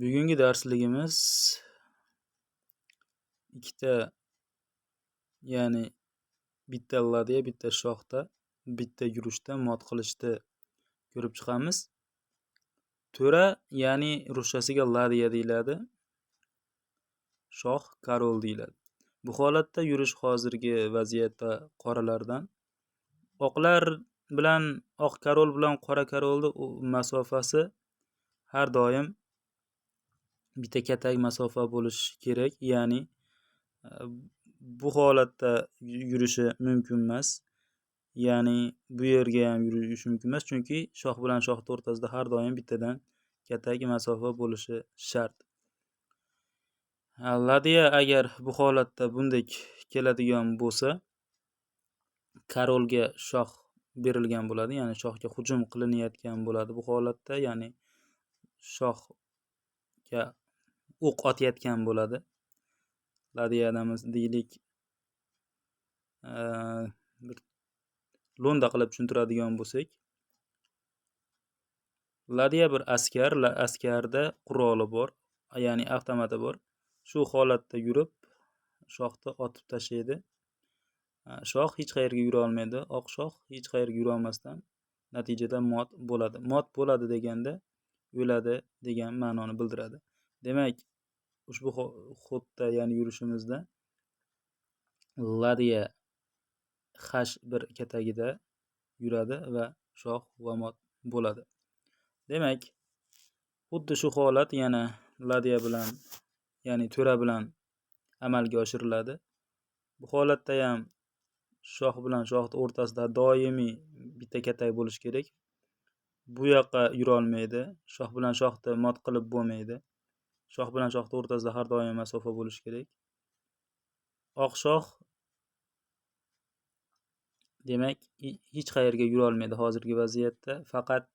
Bugungi darsligimiz ikkita ya'ni bitta ladya, bitta shoxda, bitta yurishda mot qilishni ko'rib chiqamiz. To'ra ya'ni ruschasiga ladya deyiladi. Shox korol deyiladi. Bu holatda yurish hozirgi vaziyatda qoralardan oqlar bilan oq korol bilan qora korolni masofasi har doim bitta katak masofa bo'lishi kerak. Ya'ni bu holatda yurishi mumkin emas. Ya'ni bu yerga ham yurishi mumkin emas, chunki shox bilan shoxni o'rtasida har doim bittadan katak masofa bo'lishi shart. Ladya agar bu holatda bundek keladigan bo'lsa, korolga shox berilgan bo'ladi, ya'ni shoxga hujum qilinayotgan bo'ladi. Bu holatda ya'ni shoxga o'q otayotgan bo'ladi. ladiyadamiz deylik bir lo'nda qilib tushuntiradigan bo'lsak, ladiya bir askar, askarda quroli bor, ya'ni avtomati bor. Shu holatda yurib shoxni otib tashlaydi. Shox hech qayerga yura olmaydi. Oq shox hech qayerga yura olmasdan natijada mot bo'ladi. Mot bo'ladi deganda o'ladi degan ma'noni bildiradi. Demak, ushbu xodda ya'ni yurishimizda ladiya H bir katagida yuradi va shoh vamot bo'ladi. Demak, xuddi shu holat yana ladiya bilan, ya'ni to'ra bilan amalga oshiriladi. Bu holatda ham shoh bilan shohni o'rtasida doimiy bitta katak bo'lishi kerak. Bu yoqqa yura olmaydi. Bilan shohni mot qilib bo'lmaydi. Shoh bilan shohni o'rtasida har doim masofa bo'lishi kerak. Oq shoh demak hech qayerga yura olmaydi hozirgi vaziyatda. Faqat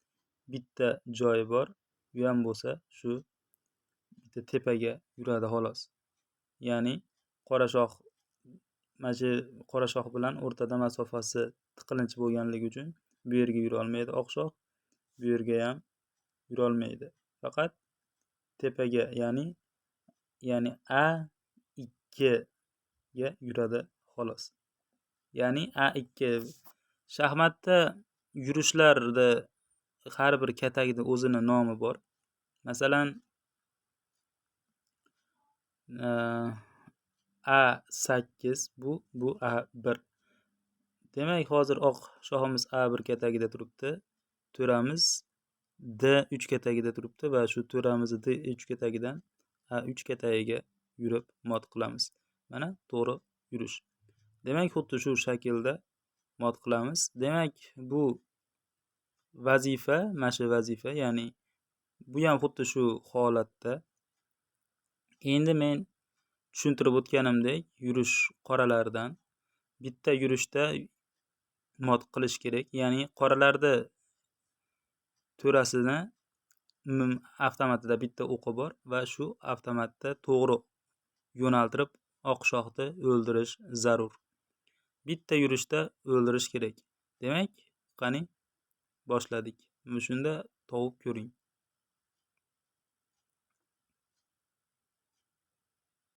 bitta joyi bor. U ham bo'lsa shu bitta tepaga yuradi xolos. Ya'ni qora shoh mana shu qora shoh bilan o'rtada masofasi tiqilinch bo'lganligi uchun bu yerga yura olmaydi oq shoh Bu yerga ham yura olmaydi. Faqat tepaga ya'ni ya'ni A2 ga yuradi xolos. Ya'ni A2 shaxmatda yurishlarda har bir katakni o'zini nomi bor. Masalan, A8 bu, bu A1. Demak, hozir oq shoximiz A1 katagida turibdi. To'ramiz D3 katagida turibdi va shu to'ramizni D3 katagidan A3 katagiga yurib mot qilamiz. Mana to'g'ri yurish. Demak, xuddi shu shaklda mot qilamiz. Demak, bu vazifa, mana shu vazifa, ya'ni bu ham xuddi shu holatda. Endi men tushuntirib o'tganimdek, yurish qoralardan bitta yurishda mot qilish kerak. Ya'ni qoralarda to'rasini avtomatida bitta o'qi bor va shu avtomatda to'g'ri yo'naltirib oq o'ldirish zarur. Bitta yurishda o'ldirish kerak. Demak, qani boshladik. Shunda tovib ko'ring.